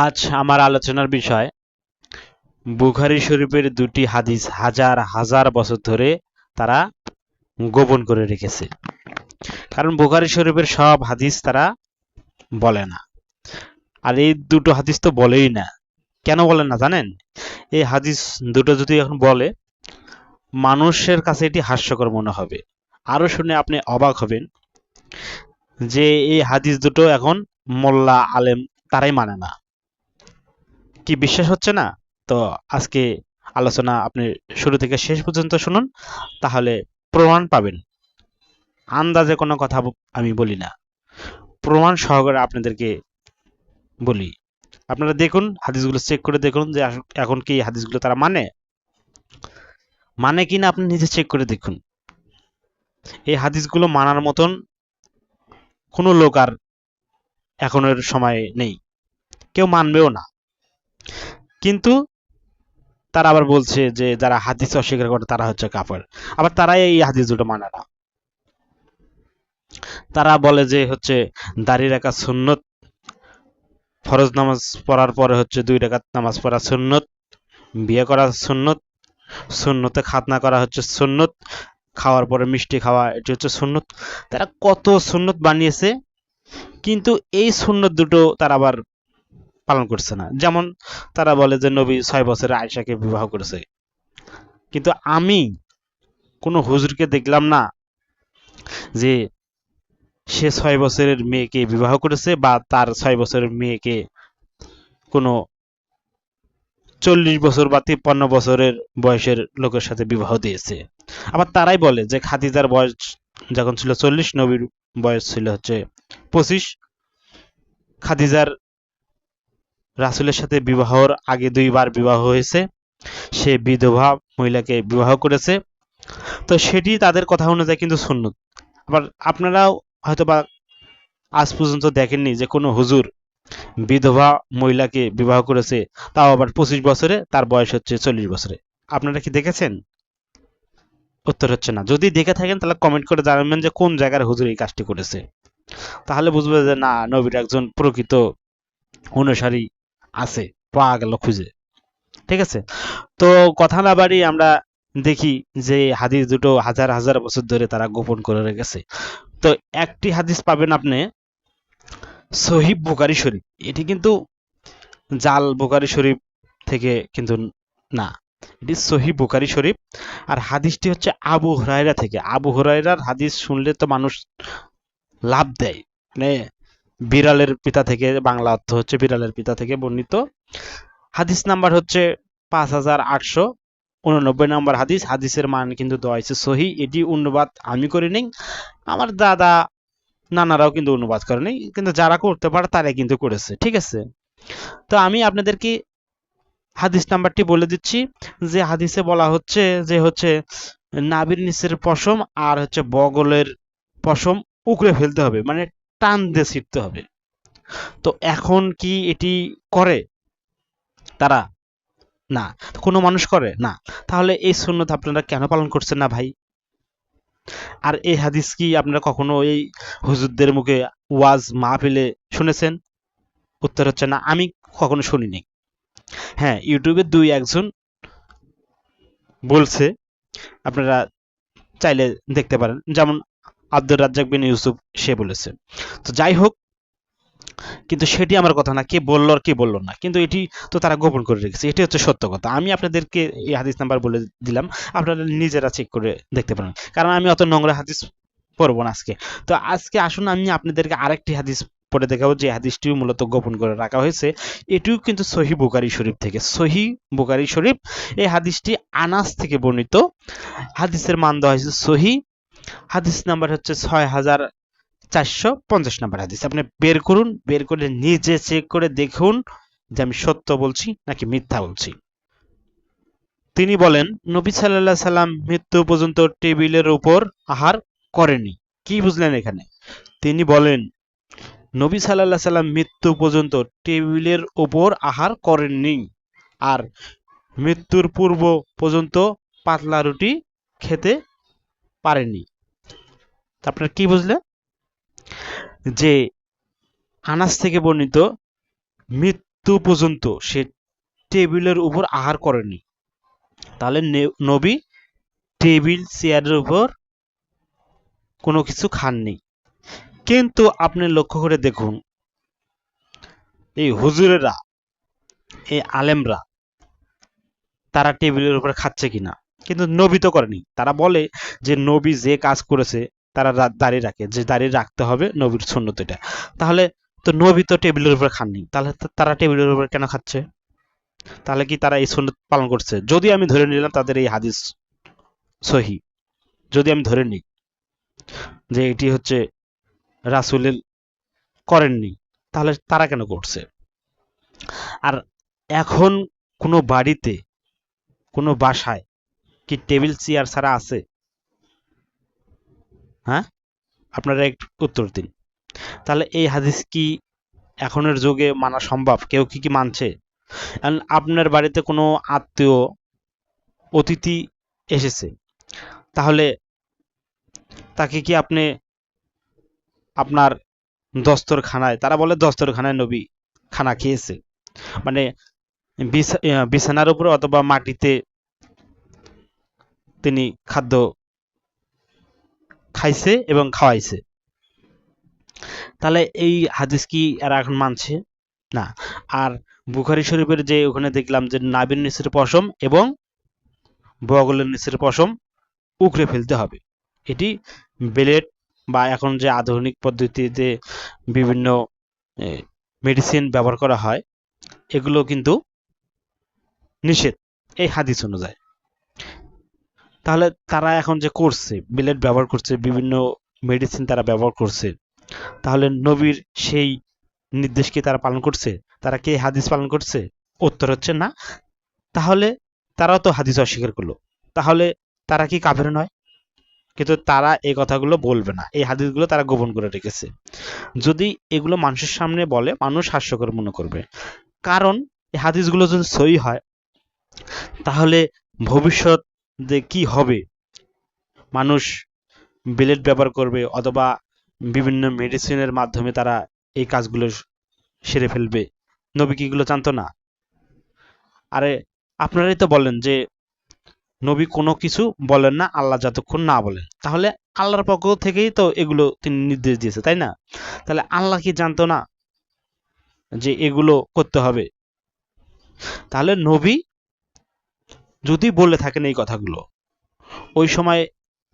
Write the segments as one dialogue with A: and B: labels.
A: আজ আমার আলোচনার বিষয়, বুখারি শরীফের দুটি হাদিস হাজার হাজার বছর ধরে তারা গোপন করে রেখেছে। কারণ বুখারি শরীফের সব হাদিস তারা বলে না। আর এই দুটো হাদিস তো বলেই না। কেন বলেন না জানেন? এই হাদিস দুটো যদি এখন বলে, মানুষের কাছে এটি হাস্যকর মনে হবে। আরও শুনে আপনি অবাক হবেন যে এই হাদিস দুটো এখন মোল্লা আলেম তারাই মানে না। কি বিশ্বাস হচ্ছে না? তো আজকে আলোচনা আপনি শুরু থেকে শেষ পর্যন্ত শুনুন, তাহলে প্রমাণ পাবেন। আন্দাজে কোনো কথা আমি বলি না। প্রমাণ সহকারে আপনাদেরকে বলি। আপনারা দেখুন, হাদিসগুলো চেক করে দেখুন যে এখন কি হাদিসগুলো তারা মানে? মানে কি না আপনি নিজে চেক করে দেখুন। এই হাদিসগুলো মানার মতন কোনো লোক আর এখনের সময় নেই। কেউ মানবেও না। কিন্তু তারা আবার বলছে যে যারা হাদিস অস্বীকার করে তারা হচ্ছে কাফের। আবার তারাই এই হাদিস দুটো মানে না। তারা বলে যে হচ্ছে দাড়ি রাখা সুন্নত, ফরজ নামাজ পড়ার পরে হচ্ছে দুই রাকাত নামাজ পড়া সুন্নত, বিয়ে করা সুন্নত, সুন্নতে খাতনা করা হচ্ছে সুন্নত, খাওয়ার পরে মিষ্টি খাওয়া, এটি হচ্ছে সুন্নত। তারা কত সুন্নত বানিয়েছে, কিন্তু এই সুন্নত দুটো তারা আবার পালন করছে না। যেমন তারা বলে যে নবী ছয় বছরে আয়েশাকে বিবাহ করেছে। কিন্তু আমি কোনো হুজুরকে দেখলাম না যে সে ছয় বছরের মেয়েকে বিবাহ করেছে বা তার ছয় বছরের মেয়েকে কোনো চল্লিশ বছর বা তিপ্পান্ন বছরের বয়সের লোকের সাথে বিবাহ দিয়েছে। আবার তারাই বলে যে খাদিজার বয়স যখন ছিল চল্লিশ, নবীর বয়স ছিল হচ্ছে পঁচিশ। খাদিজার রাসূলের সাথে বিবাহর আগে দুইবার বিবাহ হয়েছে। সে বিধবা মহিলাকে বিবাহ করেছে। তো সেটি তাদের কথা অনুযায়ী কিন্তু সুন্নত। আবার আপনারাও হয়তোবা আজ পর্যন্ত দেখেননি যে কোনো হুজুর বিধবা মহিলাকে বিবাহ করেছে, তাও আবার পঁচিশ বছরে, তার বয়স হচ্ছে চল্লিশ বছরে। আপনারা কি দেখেছেন? উত্তর হচ্ছে না। যদি দেখে থাকেন, তাহলে কমেন্ট করে জানাবেন যে কোন জায়গার হুজুর এই কাজটি করেছে। তাহলে বুঝবে যে না, নবীর একজন প্রকৃত অনুসারী আছে, পাওয়া গেল খুঁজে। ঠিক আছে? তো কথা না বাড়ি আমরা দেখি যে হাদিস দুটো হাজার হাজার বছর ধরে তারা গোপন করে রেখেছে। তো একটি হাদিস পাবেন আপনি সহিব বুকারি শরীফ। এটি কিন্তু জাল বোকারি শরীফ থেকে কিন্তু না, এটি সহি বুকারি শরীফ। আর হাদিসটি হচ্ছে আবু হুরায়রা থেকে। আবু হুরায়রার হাদিস শুনলে তো মানুষ লাভ দেয় মানে বিড়ালের পিতা থেকে, বাংলা অর্থ হচ্ছে বিড়ালের পিতা থেকে বর্ণিত। হাদিস নাম্বার হচ্ছে পাঁচ হাজার আটশো উননব্বই নম্বর হাদিস। হাদিসের মান কিন্তু দেওয়া হয়েছে সহি। এটি অনুবাদ আমি করি নেই। আমার দাদা, নানারাও কিন্তু অনুবাদ করে নেই। কিন্তু যারা করতে পারে, তারাই কিন্তু করেছে। ঠিক আছে? তো আমি আপনাদেরকে হাদিস নাম্বারটি বলে দিচ্ছি, যে হাদিসে বলা হচ্ছে যে হচ্ছে নাবির নিচের পশম আর হচ্ছে বগলের পশম উকড়ে ফেলতে হবে। মানে টান দিয়ে ছিটতে হবে। তো এখন কি এটি করে? তারা, না। কোনো মানুষ করে? না। তাহলে এই সুন্নত আপনারা কেন পালন করছেন না ভাই? আর এই হাদিস কি আপনারা কখনো এই হুজুরদের মুখে ওয়াজ মাহফিলে শুনেছেন? উত্তর হচ্ছে, না, আমি কখনো শুনিনি। হ্যাঁ ইউটিউবে দুই একজন বলছে, আপনারা চাইলে দেখতে পারেন। যেমন আব্দুর রাজ্জাক বিন ইউসুফ, সে বলেছে। তো যাই হোক, কিন্তু সেটি আমার কথা না, কে বলল আর কে বলল না। কিন্তু এটি তো তারা গোপন করে রেখেছে। এটি হচ্ছে সত্য কথা। আমি আপনাদেরকে এই হাদিস নাম্বার বলে দিলাম। আপনারা নিজেরা চেক করে দেখতে পারেন। কারণ আমি অত নোংরা হাদিস পড়ব না আজকে। তো আজকে আসুন, আমি আপনাদেরকে আরেকটি হাদিস পড়ে দেখাবো, যে হাদিসটিও মূলত গোপন করে রাখা হয়েছে। এটিও কিন্তু সহি বুকারি শরীফ থেকে। সহি বুকারি শরীফ, এই হাদিসটি আনাস থেকে বর্ণিত। হাদিসের মান দেওয়া হয়েছে সহি হাদিস নাম্বার হচ্ছে ছয় হাজার চারশো পঞ্চাশ নাম্বার হাদিস। আপনি বের করুন, বের করে নিজে চেক করে দেখুন যে আমি সত্য বলছি নাকি মিথ্যা বলছি। তিনি বলেন, নবী আলাইহি সাল্লাম মৃত্যু পর্যন্ত টেবিলের উপর আহার করেনি। কি বুঝলেন এখানে? তিনি বলেন, নবী আলাইহি সাল্লাম মৃত্যু পর্যন্ত টেবিলের উপর আহার করেননি আর মৃত্যুর পূর্ব পর্যন্ত পাতলা রুটি খেতে পারেননি। আপনার কি বুঝলেন? যে আনাস থেকে বর্ণিত, মৃত্যু পর্যন্ত সে টেবিলের উপর আহার করেনি। তাহলে নবী টেবিল, চেয়ারের উপর কোনো কিছু খাননি। কিন্তু আপনি লক্ষ্য করে দেখুন, এই হুজুরেরা, এই আলেমরা, তারা টেবিলের উপর খাচ্ছে কিনা? কিন্তু নবী তো করেনি। তারা বলে যে নবী যে কাজ করেছে তারা দাঁড়িয়ে রাখে। যে দাঁড়িয়ে রাখতে হবে নবীর সুন্নত এটা। তাহলে তো নবী তো টেবিলের উপর খাননি। তাহলে তারা টেবিলের উপর কেন খাচ্ছে? তাহলে কি তারা এই সুন্নত পালন করছে? যদি আমি ধরে নিলাম তাদের এই হাদিস সহি, যদি আমি ধরে নিই যে এটি হচ্ছে রাসুলের করেননি, তাহলে তারা কেন করছে? আর এখন কোনো বাড়িতে, কোনো বাসায় কি টেবিল, চেয়ার ছাড়া আছে? হ্যাঁ? আপনারা একটু উত্তর দিন। তাহলে এই হাদিস কি এখনের যুগে মানা সম্ভব? কেউ কি কি মানছে? আপনার বাড়িতে কোনো আত্মীয় অতিথি এসেছে। তাহলে তাকে কি আপনি আপনার দস্তরখানায়, তারা বলে দস্তরখানায় নবী খানা খেয়েছে। মানে বিছানার উপরে অথবা মাটিতে তিনি খাদ্য খাইছে এবং খাওয়াইছে। তাহলে এই হাদিস কি এরা এখন মানছে? না। আর বুখারি শরীফের যে ওখানে দেখলাম যে নাবির নিচের পশম এবং বগলের নিচের পশম উকড়ে ফেলতে হবে। এটি বেলেট বা এখন যে আধুনিক পদ্ধতিতে বিভিন্ন মেডিসিন ব্যবহার করা হয়, এগুলো কিন্তু নিষেধ। এই হাদিস অনুযায়ী। তাহলে তারা এখন যে করছে বিলেট ব্যবহার করছে, বিভিন্ন মেডিসিন তারা ব্যবহার করছে, তাহলে নবীর সেই নির্দেশ কি তারা পালন করছে? তারা কি হাদিস পালন করছে? উত্তর হচ্ছে না। তাহলে তারাও তো হাদিস অস্বীকার করল। তাহলে তারা কি কাফের নয়? কিন্তু তারা এই কথাগুলো বলবে না। এই হাদিসগুলো তারা গোপন করে রেখেছে। যদি এগুলো মানুষের সামনে বলে, মানুষ হাস্যকর মনে করবে। কারণ এই হাদিসগুলো যদি সই হয়, তাহলে ভবিষ্যৎ যে কি হবে? মানুষ বিলেট ব্যবহার করবে অথবা বিভিন্ন মেডিসিনের মাধ্যমে তারা এই কাজগুলো সেরে ফেলবে। নবী কি এগুলো জানতো না? আরে, আপনারাই তো বলেন যে নবী কোনো কিছু বলেন না, আল্লাহ যতক্ষণ না বলেন। তাহলে আল্লাহর পক্ষ থেকেই তো এগুলো তিনি নির্দেশ দিয়েছে, তাই না? তাহলে আল্লাহ কি জানতো না যে এগুলো করতে হবে? তাহলে নবী যদি বলে থাকেন এই কথাগুলো, ওই সময়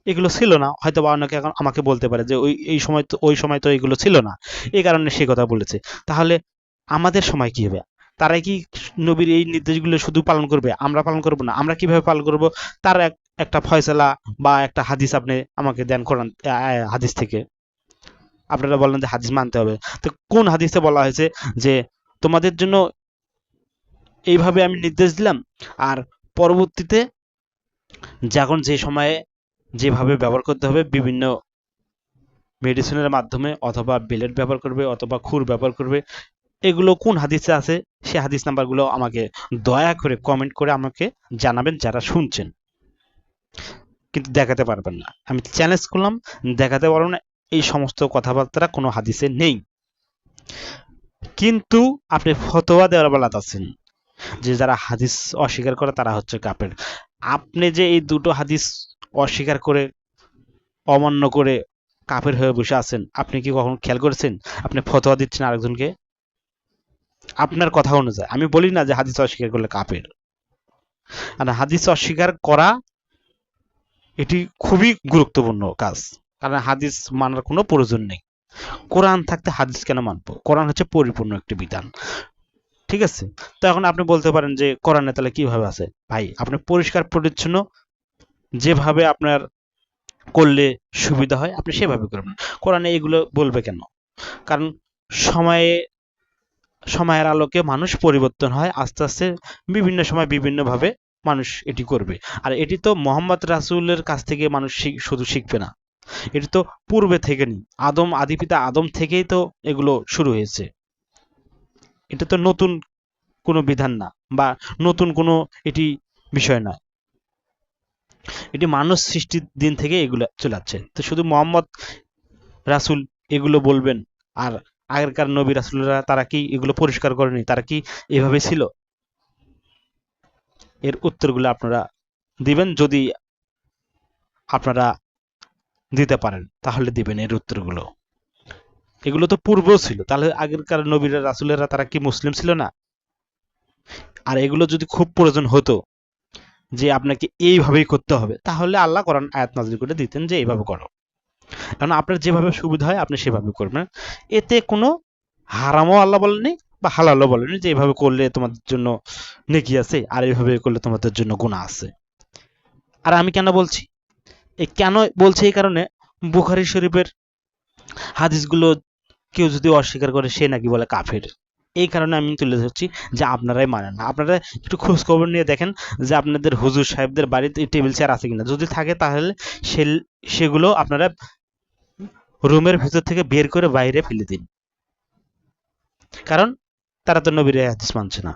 A: এগুলো ছিল না, হয়তো বা অনেকে এখন আমাকে বলতে পারে যে ওই, এই সময় তো, ওই সময় তো এগুলো ছিল না। এই কারণে সে কথা বলেছে। তাহলে আমাদের সময় কি হবে? তারাই কি নবীর এই নির্দেশগুলো শুধু পালন করবে? আমরা পালন করব না? আমরা কীভাবে পালন করব? তার এক, একটা ফয়সালা বা একটা হাদিস আপনি আমাকে দেন আ- হাদিস থেকে। আপনারা বললেন যে হাদিস মানতে হবে। তো কোন হাদিসে বলা হয়েছে যে তোমাদের জন্য এইভাবে আমি নির্দেশ দিলাম? আর পরবর্তীতে যখন যে সময়ে যেভাবে ব্যবহার করতে হবে, বিভিন্ন মেডিসিনের মাধ্যমে অথবা বেলেট ব্যবহার করবে অথবা খুর ব্যবহার করবে, এগুলো কোন হাদিসে আছে? সে হাদিস নাম্বারগুলো আমাকে দয়া করে কমেন্ট করে আমাকে জানাবেন যারা শুনছেন। কিন্তু দেখাতে পারবেন না। আমি চ্যালেঞ্জ করলাম, দেখাতে পারব না, এই সমস্ত কথাবার্তা কোনো হাদিসে নেই। কিন্তু আপনি ফতোয়া দেওয়ার বেলাতে আছেন। যে যারা হাদিস অস্বীকার করে তারা হচ্ছে কাপের। আপনি যে এই দুটো হাদিস অস্বীকার করে, অমান্য করে কাফের হয়ে বসে আছেন, আপনি কি কখনো খেয়াল করেছেন? আপনি ফতোয়া দিচ্ছেন আরেকজনকে? আপনার কথা অনুযায়ী। আমি বলি না যে হাদিস অস্বীকার করলে কাফের আর হাদিস অস্বীকার করা, এটি খুবই গুরুত্বপূর্ণ কাজ। কারণ হাদিস মানার কোনো প্রয়োজন নেই। কোরআন থাকতে হাদিস কেন মানবো? কোরআন হচ্ছে পরিপূর্ণ একটি বিধান। ঠিক আছে? তো এখন আপনি বলতে পারেন যে কোরআনে তাহলে কীভাবে আছে? ভাই, আপনি পরিষ্কার, পরিচ্ছন্ন যেভাবে আপনার করলে সুবিধা হয়, আপনি সেভাবে করবেন কোরআনে এগুলো বলবে কেন? কারণ সময়ে, সময়ের আলোকে মানুষ পরিবর্তন হয়, আস্তে আস্তে বিভিন্ন সময় বিভিন্নভাবে মানুষ এটি করবে। আর এটি তো মোহাম্মদ রাসূলের কাছ থেকে মানুষ শুধু শিখবে না। এটি তো পূর্বে থেকে নি আদম আদিপিতা আদম থেকেই তো এগুলো শুরু হয়েছে। এটা তো নতুন কোনো বিধান না বা নতুন কোনো এটি বিষয় নয়। এটি মানুষ সৃষ্টির দিন থেকে এগুলো চলে তো শুধু মোহাম্মদ রাসূল এগুলো বলবেন আর আগেরকার নবী রাসুলরা তারা কি এগুলো পরিষ্কার করেনি? তারা কি এভাবে ছিল? এর উত্তরগুলো আপনারা দিবেন যদি আপনারা দিতে পারেন, তাহলে দিবেন এর উত্তরগুলো। এগুলো তো পূর্ব ছিল। তাহলে আগেরকার নবীরা, রাসূলেরা তারা কি মুসলিম ছিল না? আর এগুলো যদি খুব প্রয়োজন হতো, যে আপনাকে এইভাবেই করতে হবে, তাহলে আল্লাহ কোরআন আয়াত নাজিল করে দিতেন যে এইভাবে করো। কারণ আপনার যেভাবে সুবিধা হয়, আপনি সেভাবে করবেন। এতে কোনো হারামও আল্লাহ বলেনি বা হালালও বলেনি যে এইভাবে করলে তোমাদের জন্য নেকি আছে, আর এইভাবে করলে তোমাদের জন্য গুণা আছে। আর আমি কেন বলছি? এই কেন বলছি এই কারণে? বুখারি শরীফের হাদিসগুলো কেউ যদি অস্বীকার করে, সে নাকি বলে কাফের। এই কারণে আমি তুলে ধরছি যে আপনারাই মানেন না। আপনারা একটু খোঁজ খবর নিয়ে দেখেন যে আপনাদের হুজুর সাহেবদের বাড়িতে টেবিল চেয়ার আছে কিনা। যদি থাকে তাহলে সে, সেগুলো আপনারা রুমের ভিতর থেকে বের করে বাইরে ফেলে দিন। কারণ তারা তো নবীর হাদিস মানছে না।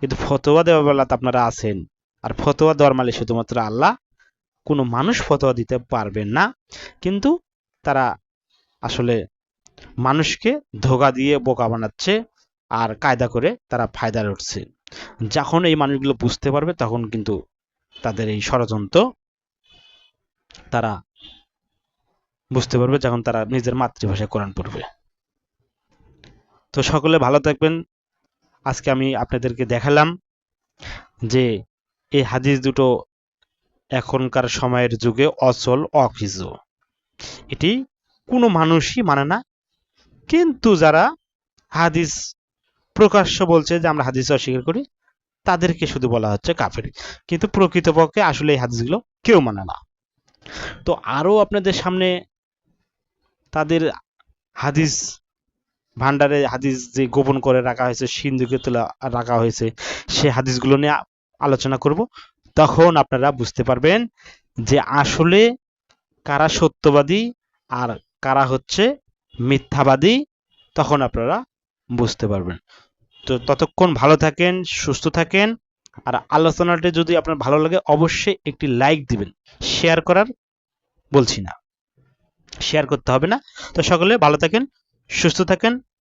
A: কিন্তু ফতোয়া দেওয়া বেলাতে আপনারা আছেন। আর ফতোয়া দেওয়ার মালিক শুধুমাত্র আল্লাহ। কোনো মানুষ ফতোয়া দিতে পারবেন না। কিন্তু তারা আসলে মানুষকে ধোকা দিয়ে বোকা বানাচ্ছে আর কায়দা করে তারা ফায়দা লুটছে। যখন এই মানুষগুলো বুঝতে পারবে, তখন কিন্তু তাদের এই ষড়যন্ত্র তারা বুঝতে পারবে যখন তারা নিজের মাতৃভাষায় কোরআন পড়বে। তো সকলে ভালো থাকবেন। আজকে আমি আপনাদেরকে দেখালাম যে এই হাদিস দুটো এখনকার সময়ের যুগে অচল অকিজ এটি কোনো মানুষই মানে না কিন্তু যারা হাদিস প্রকাশ্য বলছে যে আমরা হাদিস অস্বীকার করি, তাদেরকে শুধু বলা হচ্ছে কাফের। কিন্তু প্রকৃতপক্ষে আসলে এই হাদিসগুলো কেউ মানে না। তো আরও আপনাদের সামনে তাদের হাদিস ভান্ডারে হাদিস যে গোপন করে রাখা হয়েছে, সিন্ধুকে তোলা, রাখা হয়েছে, সে হাদিসগুলো নিয়ে আলোচনা করব। তখন আপনারা বুঝতে পারবেন যে আসলে কারা সত্যবাদী আর কারা হচ্ছে মিথ্যাবাদী, তখন আপনারা বুঝতে পারবেন। তো ততক্ষণ ভালো থাকেন, সুস্থ থাকেন। আর আলোচনাটি যদি আপনার ভালো লাগে, অবশ্যই একটি লাইক দিবেন। শেয়ার করার বলছি না। শেয়ার করতে হবে না। তো সকলে ভালো থাকেন, সুস্থ থাকেন।